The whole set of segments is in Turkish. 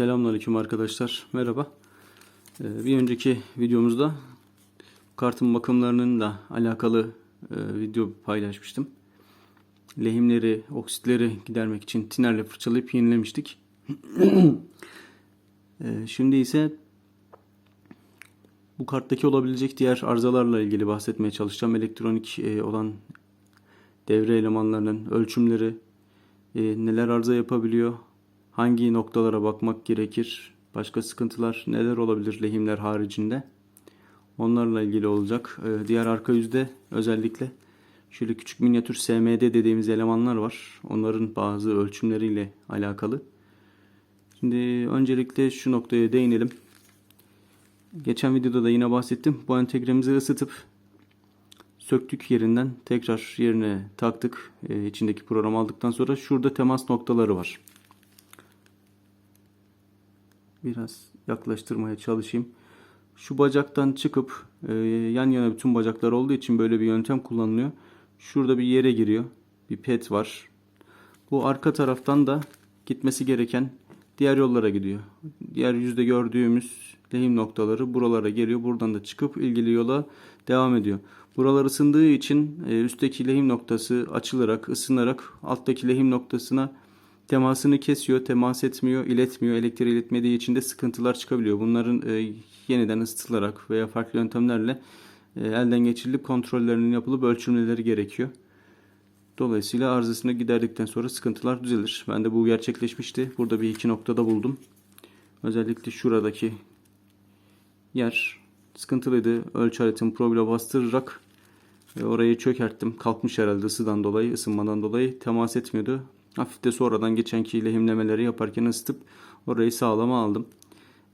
Selamünaleyküm arkadaşlar. Merhaba. Ee, Bir önceki videomuzda kartın bakımlarının alakalı e, video paylaşmıştım. Lehimleri, oksitleri gidermek için tinerle fırçalayıp yenilemiştik. Ee, Şimdi ise bu karttaki olabilecek diğer arızalarla ilgili bahsetmeye çalışacağım. Elektronik e, olan devre elemanlarının ölçümleri, e, neler arıza yapabiliyor, hangi noktalara bakmak gerekir, başka sıkıntılar neler olabilir lehimler haricinde. Onlarla ilgili olacak. E, diğer arka yüzde özellikle şöyle küçük minyatür SMD dediğimiz elemanlar var. Onların bazı ölçümleriyle alakalı. Şimdi öncelikle şu noktaya değinelim. Geçen videoda da yine bahsettim. Bu entegremizi ısıtıp söktük yerinden tekrar yerine taktık. Ee, içindeki programı aldıktan sonra şurada temas noktaları var. Biraz yaklaştırmaya çalışayım. Şu bacaktan çıkıp e, yan yana bütün bacaklar olduğu için böyle bir yöntem kullanılıyor. Şurada bir yere giriyor. Bir pet var. Bu arka taraftan da gitmesi gereken diğer yollara gidiyor. Diğer yüzde gördüğümüz lehim noktaları buralara geliyor. Buradan da çıkıp ilgili yola devam ediyor. Buralar ısındığı için e, üstteki lehim noktası açılarak, ısınarak alttaki lehim noktasına temasını kesiyor, temas etmiyor, iletmiyor. Elektriği iletmediği için de sıkıntılar çıkabiliyor. Bunların e, yeniden ısıtılarak veya farklı yöntemlerle e, elden geçirilip kontrollerinin yapılıp ölçümleleri gerekiyor. Dolayısıyla arızasını giderdikten sonra sıkıntılar düzelir. Ben de bu gerçekleşmişti. Burada bir iki noktada buldum. Özellikle şuradaki yer sıkıntılıydı. Ölçü aletimi probile bastırarak e, orayı çökerttim. Kalkmış herhalde ısıdan dolayı, ısınmadan dolayı temas etmiyordu. Hafif de sonradan geçenki lehimlemeleri yaparken ısıtıp orayı sağlama aldım.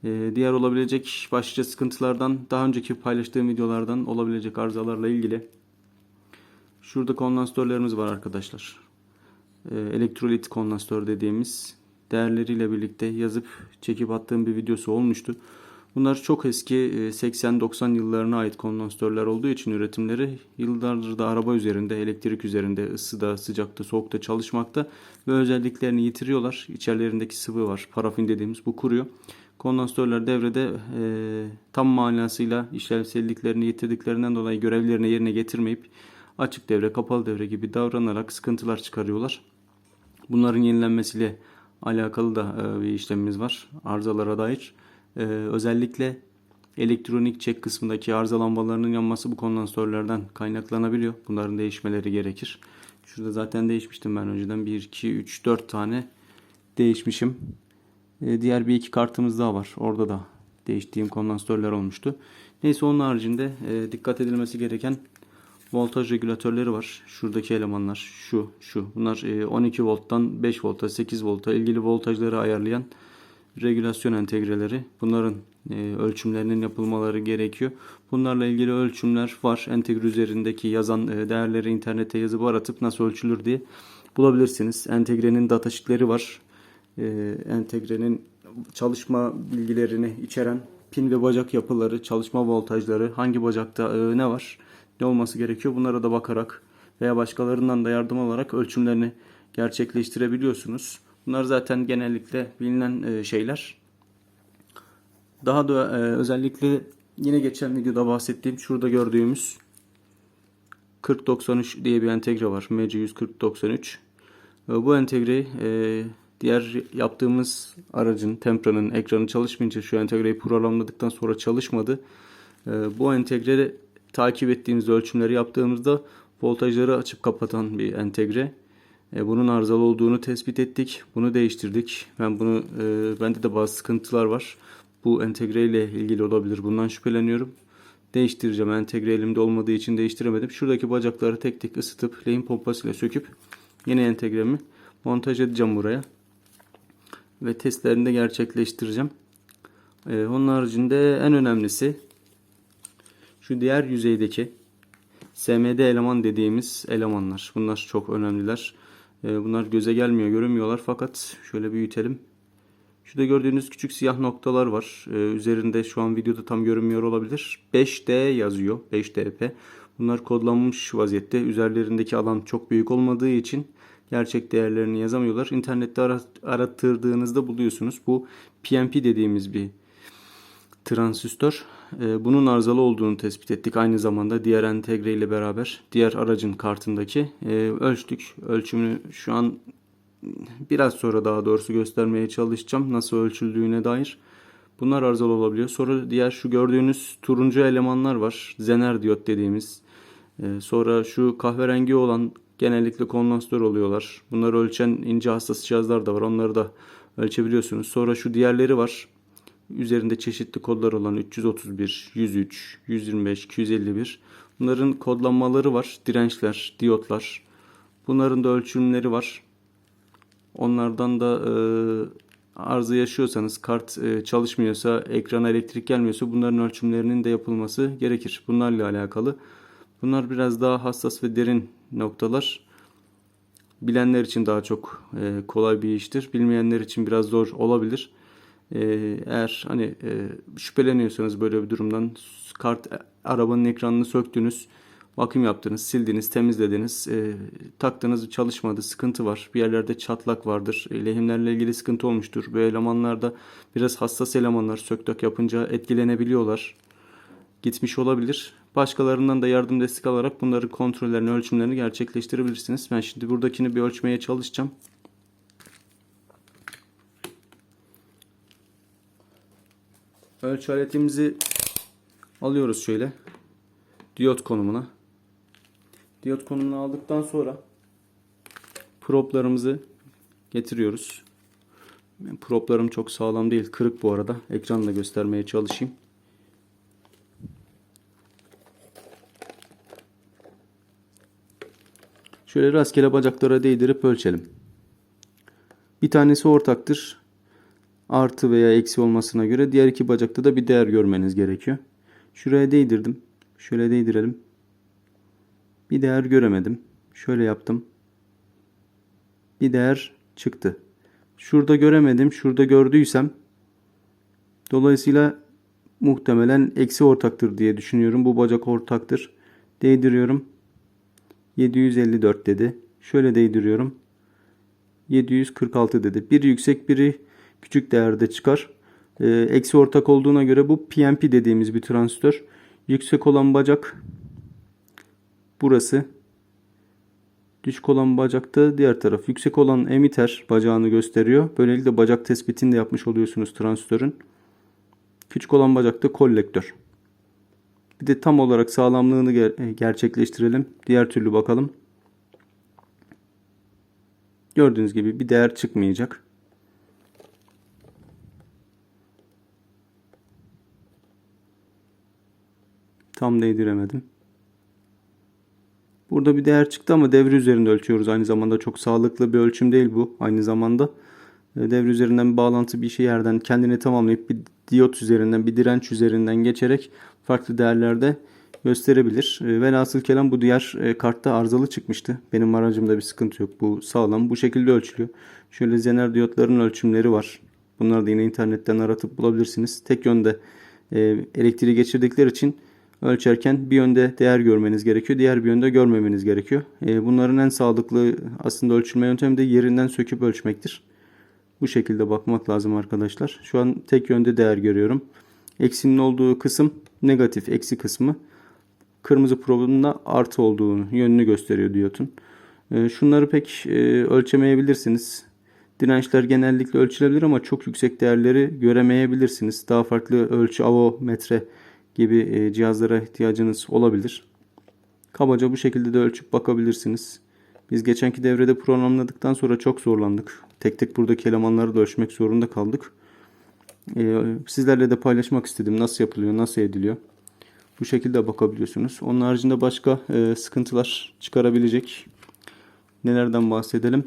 E, diğer olabilecek başlıca sıkıntılardan daha önceki paylaştığım videolardan olabilecek arızalarla ilgili Şurada kondansatörlerimiz var arkadaşlar. Ee, elektrolit kondansatör dediğimiz değerleriyle birlikte yazıp çekip attığım bir videosu olmuştu. Bunlar çok eski 80-90 yıllarına ait kondansatörler olduğu için üretimleri yıllardır da araba üzerinde, elektrik üzerinde, ısıda, sıcakta, soğukta çalışmakta ve özelliklerini yitiriyorlar. İçerilerindeki sıvı var, parafin dediğimiz bu kuruyor. Kondansatörler devrede e, tam manasıyla işlevselliklerini yitirdiklerinden dolayı görevlerini yerine getirmeyip açık devre, kapalı devre gibi davranarak sıkıntılar çıkarıyorlar. Bunların yenilenmesiyle alakalı da e, bir işlemimiz var arızalara dair. E, özellikle elektronik çek kısmındaki arıza lambalarının yanması bu kondansatörlerden kaynaklanabiliyor. Bunların değişmeleri gerekir. Şurada zaten değişmiştim ben önceden. 1, 2, 3, 4 tane değişmişim. E, diğer bir iki kartımız daha var. Orada da değiştiğim kondansatörler olmuştu. Neyse onun haricinde dikkat edilmesi gereken voltaj regülatörleri var. Şuradaki elemanlar şu şu. Bunlar 12 volttan 5 volta 8 volta ilgili voltajları ayarlayan regülasyon entegreleri. Bunların e, ölçümlerinin yapılmaları gerekiyor. Bunlarla ilgili ölçümler var. Entegre üzerindeki yazan e, değerleri internete yazıp aratıp nasıl ölçülür diye bulabilirsiniz. Entegrenin datasheetleri var. E, entegrenin çalışma bilgilerini içeren pin ve bacak yapıları, çalışma voltajları, hangi bacakta ne var ne olması gerekiyor bunlara da bakarak veya başkalarından da yardım alarak ölçümlerini gerçekleştirebiliyorsunuz. Bunlar zaten genellikle bilinen şeyler. Daha da özellikle yine geçen videoda bahsettiğim şurada gördüğümüz 4093 diye bir entegre var. MC14093. Bu entegreyi diğer yaptığımız aracın Tempra'nın ekranı çalışmayınca şu entegreyi programladıktan sonra çalışmadı. Bu entegre takip ettiğimiz ölçümleri yaptığımızda voltajları açıp kapatan bir entegre. E, bunun arızalı olduğunu tespit ettik. Bunu değiştirdik. Ben bunu e, bende de bazı sıkıntılar var. Bu entegre ile ilgili olabilir. Bundan şüpheleniyorum. Değiştireceğim. Entegre elimde olmadığı için değiştiremedim. Şuradaki bacakları tek tek ısıtıp lehim pompasıyla söküp yeni entegremi montaj edeceğim buraya. Ve testlerini de gerçekleştireceğim. E, onun haricinde en önemlisi şu diğer yüzeydeki SMD eleman dediğimiz elemanlar. Bunlar çok önemliler. Ee, bunlar göze gelmiyor, görünmüyorlar fakat şöyle büyütelim. Şurada gördüğünüz küçük siyah noktalar var. Ee, üzerinde şu an videoda tam görünmüyor olabilir. 5D yazıyor. 5DP. Bunlar kodlanmış vaziyette. Üzerlerindeki alan çok büyük olmadığı için gerçek değerlerini yazamıyorlar. İnternette ara- arattırdığınızda buluyorsunuz. Bu PNP dediğimiz bir transistör. Ee, bunun arızalı olduğunu tespit ettik. Aynı zamanda diğer entegre ile beraber diğer aracın kartındaki Ee, ölçtük. Ölçümünü şu an biraz sonra daha doğrusu göstermeye çalışacağım. Nasıl ölçüldüğüne dair. Bunlar arızalı olabiliyor. Sonra diğer şu gördüğünüz turuncu elemanlar var. Zener diyot dediğimiz. Ee, sonra şu kahverengi olan genellikle kondansatör oluyorlar. Bunları ölçen ince hassas cihazlar da var. Onları da ölçebiliyorsunuz. Sonra şu diğerleri var. Üzerinde çeşitli kodlar olan 331, 103, 125, 251. Bunların kodlanmaları var. Dirençler, diyotlar. Bunların da ölçümleri var. Onlardan da e, arıza yaşıyorsanız, kart e, çalışmıyorsa, ekrana elektrik gelmiyorsa bunların ölçümlerinin de yapılması gerekir. Bunlarla alakalı. Bunlar biraz daha hassas ve derin noktalar. Bilenler için daha çok e, kolay bir iştir. Bilmeyenler için biraz zor olabilir. E, eğer hani e, şüpheleniyorsanız böyle bir durumdan kart arabanın ekranını söktünüz, bakım yaptınız, sildiniz, temizlediniz, e, taktınız çalışmadı, sıkıntı var. Bir yerlerde çatlak vardır. E, lehimlerle ilgili sıkıntı olmuştur. Bu elemanlarda biraz hassas elemanlar söktak yapınca etkilenebiliyorlar gitmiş olabilir. Başkalarından da yardım destek alarak bunların kontrollerini, ölçümlerini gerçekleştirebilirsiniz. Ben şimdi buradakini bir ölçmeye çalışacağım. Ölçü aletimizi alıyoruz şöyle. Diyot konumuna. Diyot konumuna aldıktan sonra proplarımızı getiriyoruz. Proplarım çok sağlam değil. Kırık bu arada. Ekranla göstermeye çalışayım. Şöyle rastgele bacaklara değdirip ölçelim. Bir tanesi ortaktır. Artı veya eksi olmasına göre diğer iki bacakta da bir değer görmeniz gerekiyor. Şuraya değdirdim. Şöyle değdirelim. Bir değer göremedim. Şöyle yaptım. Bir değer çıktı. Şurada göremedim. Şurada gördüysem dolayısıyla muhtemelen eksi ortaktır diye düşünüyorum. Bu bacak ortaktır. Değdiriyorum. 754 dedi. Şöyle değdiriyorum. 746 dedi. Biri yüksek biri küçük değerde çıkar. Ee, eksi ortak olduğuna göre bu PNP dediğimiz bir transistör. Yüksek olan bacak burası. Düşük olan bacakta diğer taraf. Yüksek olan emitter bacağını gösteriyor. Böylelikle bacak tespitini de yapmış oluyorsunuz transistörün. Küçük olan bacakta kolektör. Bir de tam olarak sağlamlığını ger- gerçekleştirelim. Diğer türlü bakalım. Gördüğünüz gibi bir değer çıkmayacak. Tam değdiremedim. Burada bir değer çıktı ama devre üzerinde ölçüyoruz. Aynı zamanda çok sağlıklı bir ölçüm değil bu. Aynı zamanda e, devre üzerinden bir bağlantı bir şey yerden kendini tamamlayıp bir diyot üzerinden bir direnç üzerinden geçerek farklı değerlerde gösterebilir. E, Velhasıl kelam bu diğer e, kartta arızalı çıkmıştı. Benim aracımda bir sıkıntı yok. Bu sağlam. Bu şekilde ölçülüyor. Şöyle zener diyotların ölçümleri var. Bunları da yine internetten aratıp bulabilirsiniz. Tek yönde elektriği geçirdikleri için ölçerken bir yönde değer görmeniz gerekiyor. Diğer bir yönde görmemeniz gerekiyor. E, bunların en sağlıklı aslında ölçülme yöntemi de yerinden söküp ölçmektir. Bu şekilde bakmak lazım arkadaşlar. Şu an tek yönde değer görüyorum. Eksinin olduğu kısım negatif eksi kısmı. Kırmızı probunda artı olduğunu yönünü gösteriyor diyotun. E, şunları pek e, ölçemeyebilirsiniz. Dirençler genellikle ölçülebilir ama çok yüksek değerleri göremeyebilirsiniz. Daha farklı ölçü avometre gibi e, cihazlara ihtiyacınız olabilir. Kabaca bu şekilde de ölçüp bakabilirsiniz. Biz geçenki devrede programladıktan sonra çok zorlandık. Tek tek buradaki elemanları da ölçmek zorunda kaldık. Ee, sizlerle de paylaşmak istedim. Nasıl yapılıyor, nasıl ediliyor. Bu şekilde bakabiliyorsunuz. Onun haricinde başka e, sıkıntılar çıkarabilecek. Nelerden bahsedelim?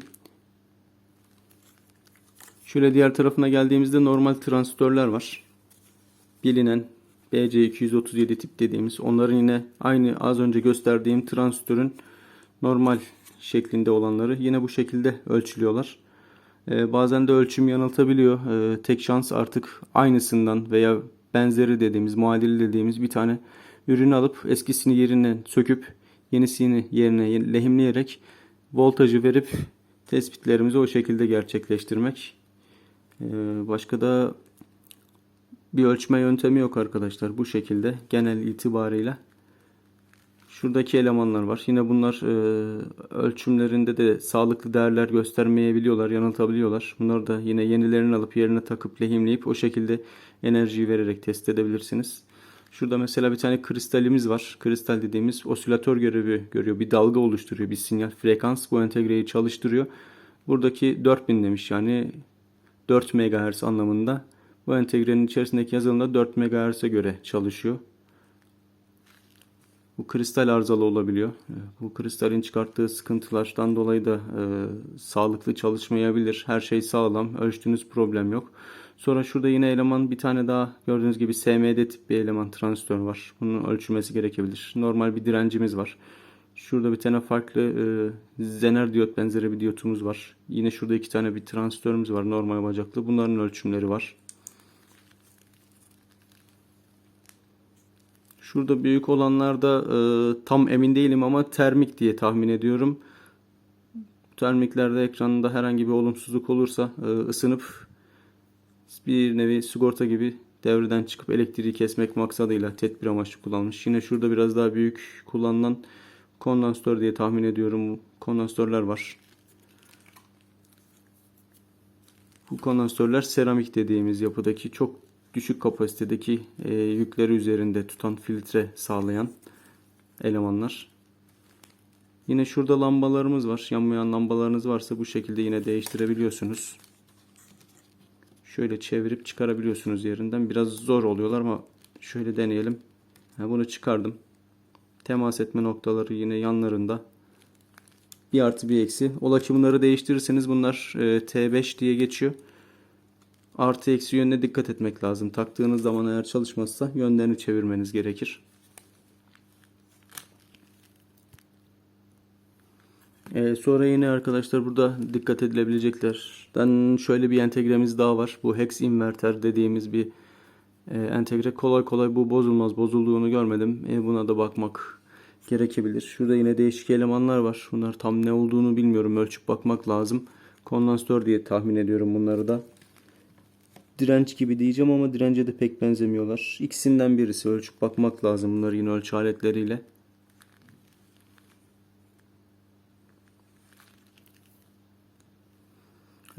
Şöyle diğer tarafına geldiğimizde normal transistörler var. Bilinen BC237 tip dediğimiz onların yine aynı az önce gösterdiğim transistörün normal şeklinde olanları yine bu şekilde ölçülüyorlar. Ee, bazen de ölçüm yanıltabiliyor. Ee, tek şans artık aynısından veya benzeri dediğimiz, muadili dediğimiz bir tane ürünü alıp eskisini yerinden söküp yenisini yerine lehimleyerek voltajı verip Tespitlerimizi o şekilde gerçekleştirmek. Ee, başka da bir ölçme yöntemi yok arkadaşlar. Bu şekilde genel itibarıyla. Şuradaki elemanlar var. Yine bunlar e, ölçümlerinde de sağlıklı değerler göstermeyebiliyorlar, yanıltabiliyorlar. Bunları da yine yenilerini alıp yerine takıp lehimleyip o şekilde enerjiyi vererek test edebilirsiniz. Şurada mesela bir tane kristalimiz var. Kristal dediğimiz osilatör görevi görüyor. Bir dalga oluşturuyor. Bir sinyal frekans bu entegreyi çalıştırıyor. Buradaki 4000 demiş yani 4 MHz anlamında. Bu entegrenin içerisindeki yazılımda 4 MHz'e göre çalışıyor. Bu kristal arızalı olabiliyor. Bu kristalin çıkarttığı sıkıntılardan dolayı da e, sağlıklı çalışmayabilir. Her şey sağlam. Ölçtüğünüz problem yok. Sonra şurada yine eleman bir tane daha gördüğünüz gibi SMD tip bir eleman transistör var. Bunun ölçülmesi gerekebilir. Normal bir direncimiz var. Şurada bir tane farklı e, zener diyot benzeri bir diyotumuz var. Yine şurada iki tane bir transistörümüz var normal bacaklı. Bunların ölçümleri var. Şurada büyük olanlarda e, tam emin değilim ama termik diye tahmin ediyorum. Termiklerde ekranında herhangi bir olumsuzluk olursa e, ısınıp bir nevi sigorta gibi devreden çıkıp elektriği kesmek maksadıyla tedbir amaçlı kullanılmış. Yine şurada biraz daha büyük kullanılan kondansatör diye tahmin ediyorum. Kondansatörler var. Bu kondansatörler seramik dediğimiz yapıdaki çok düşük kapasitedeki e, yükleri üzerinde tutan filtre sağlayan elemanlar. Yine şurada lambalarımız var. Yanmayan lambalarınız varsa bu şekilde yine değiştirebiliyorsunuz. Şöyle çevirip çıkarabiliyorsunuz yerinden. Biraz zor oluyorlar ama şöyle deneyelim. Ha, bunu çıkardım. Temas etme noktaları yine yanlarında. Bir artı bir eksi. Ola ki bunları değiştirirseniz bunlar e, T5 diye geçiyor. Artı eksi yönüne dikkat etmek lazım. Taktığınız zaman eğer çalışmazsa yönlerini çevirmeniz gerekir. Ee, sonra yine arkadaşlar burada dikkat edilebileceklerden şöyle bir entegremiz daha var. Bu hex inverter dediğimiz bir e, entegre. Kolay kolay bu bozulmaz. Bozulduğunu görmedim. E, buna da bakmak gerekebilir. Şurada yine değişik elemanlar var. Bunlar tam ne olduğunu bilmiyorum. Ölçüp bakmak lazım. Kondansatör diye tahmin ediyorum bunları da. Direnç gibi diyeceğim ama dirence de pek benzemiyorlar. İkisinden birisi. Ölçüp bakmak lazım bunları yine ölçü aletleriyle.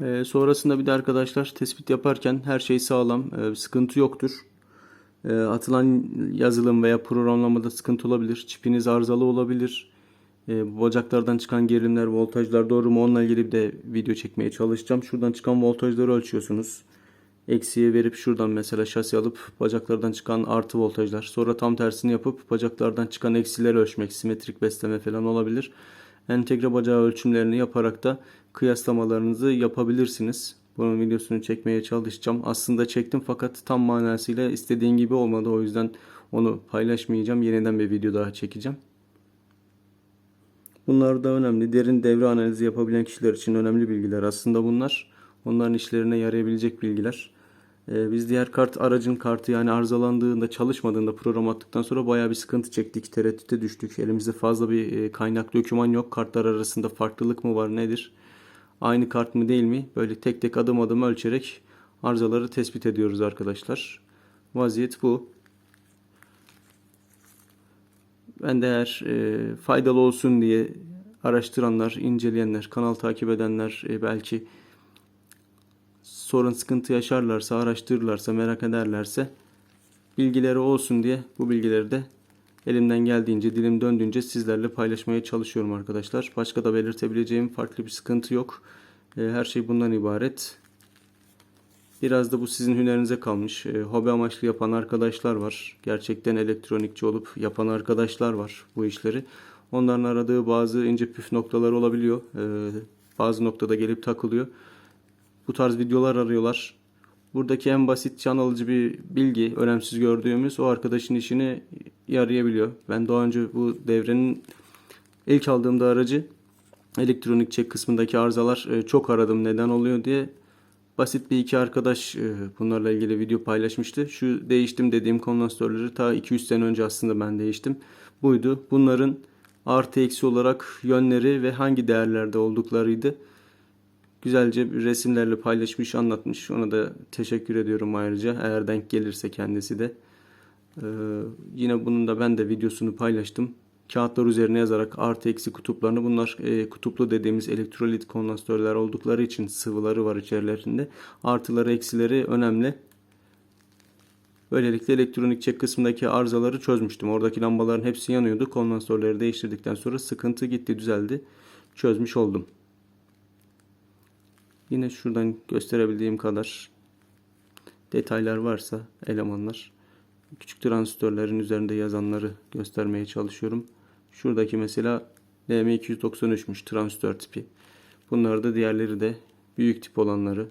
Ee, sonrasında bir de arkadaşlar tespit yaparken her şey sağlam, ee, sıkıntı yoktur. Ee, atılan yazılım veya programlamada sıkıntı olabilir, çipiniz arızalı olabilir. Ee, bacaklardan çıkan gerilimler, voltajlar doğru mu onunla ilgili bir de video çekmeye çalışacağım. Şuradan çıkan voltajları ölçüyorsunuz. Eksiye verip şuradan mesela şasi alıp bacaklardan çıkan artı voltajlar. Sonra tam tersini yapıp bacaklardan çıkan eksileri ölçmek, simetrik besleme falan olabilir entegre bacağı ölçümlerini yaparak da kıyaslamalarınızı yapabilirsiniz. Bunun videosunu çekmeye çalışacağım. Aslında çektim fakat tam manasıyla istediğim gibi olmadı. O yüzden onu paylaşmayacağım. Yeniden bir video daha çekeceğim. Bunlar da önemli. Derin devre analizi yapabilen kişiler için önemli bilgiler. Aslında bunlar onların işlerine yarayabilecek bilgiler. Ee, biz diğer kart aracın kartı yani arızalandığında çalışmadığında program attıktan sonra bayağı bir sıkıntı çektik. Tereddüte düştük. Elimizde fazla bir e, kaynak döküman yok. Kartlar arasında farklılık mı var nedir? Aynı kart mı değil mi? Böyle tek tek adım adım ölçerek arızaları tespit ediyoruz arkadaşlar. Vaziyet bu. Ben de eğer e, faydalı olsun diye araştıranlar, inceleyenler, kanal takip edenler e, belki sorun sıkıntı yaşarlarsa, araştırırlarsa, merak ederlerse bilgileri olsun diye bu bilgileri de elimden geldiğince, dilim döndüğünce sizlerle paylaşmaya çalışıyorum arkadaşlar. Başka da belirtebileceğim farklı bir sıkıntı yok. E, her şey bundan ibaret. Biraz da bu sizin hünerinize kalmış. E, hobi amaçlı yapan arkadaşlar var. Gerçekten elektronikçi olup yapan arkadaşlar var bu işleri. Onların aradığı bazı ince püf noktalar olabiliyor. E, bazı noktada gelip takılıyor bu tarz videolar arıyorlar. Buradaki en basit can alıcı bir bilgi, önemsiz gördüğümüz o arkadaşın işini yarayabiliyor. Ben daha önce bu devrenin ilk aldığımda aracı elektronik çek kısmındaki arızalar e, çok aradım neden oluyor diye basit bir iki arkadaş e, bunlarla ilgili video paylaşmıştı. Şu değiştim dediğim kondansatörleri ta 200 sene önce aslında ben değiştim. Buydu. Bunların artı eksi olarak yönleri ve hangi değerlerde olduklarıydı. Güzelce resimlerle paylaşmış, anlatmış. Ona da teşekkür ediyorum ayrıca. Eğer denk gelirse kendisi de. Ee, yine bunun da ben de videosunu paylaştım. Kağıtlar üzerine yazarak artı eksi kutuplarını bunlar e, kutuplu dediğimiz elektrolit kondansatörler oldukları için sıvıları var içerilerinde. Artıları eksileri önemli. Böylelikle elektronik çek kısmındaki arızaları çözmüştüm. Oradaki lambaların hepsi yanıyordu. Kondansatörleri değiştirdikten sonra sıkıntı gitti düzeldi. Çözmüş oldum. Yine şuradan gösterebildiğim kadar detaylar varsa elemanlar küçük transistörlerin üzerinde yazanları göstermeye çalışıyorum. Şuradaki mesela LM293'müş transistör tipi. Bunlar da diğerleri de büyük tip olanları.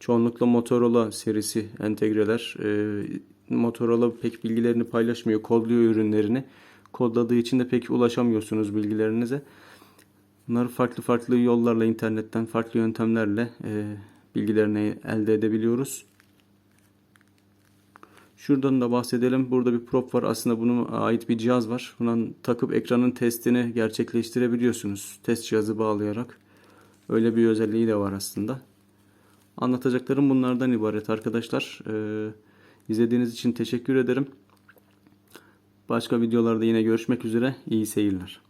Çoğunlukla Motorola serisi entegreler. Ee, Motorola pek bilgilerini paylaşmıyor. Kodluyor ürünlerini. Kodladığı için de pek ulaşamıyorsunuz bilgilerinize. Bunları farklı farklı yollarla internetten farklı yöntemlerle e, bilgilerini elde edebiliyoruz. Şuradan da bahsedelim. Burada bir prop var. Aslında buna ait bir cihaz var. Buna takıp ekranın testini gerçekleştirebiliyorsunuz. Test cihazı bağlayarak. Öyle bir özelliği de var aslında. Anlatacaklarım bunlardan ibaret arkadaşlar. Ee, izlediğiniz için teşekkür ederim. Başka videolarda yine görüşmek üzere. İyi seyirler.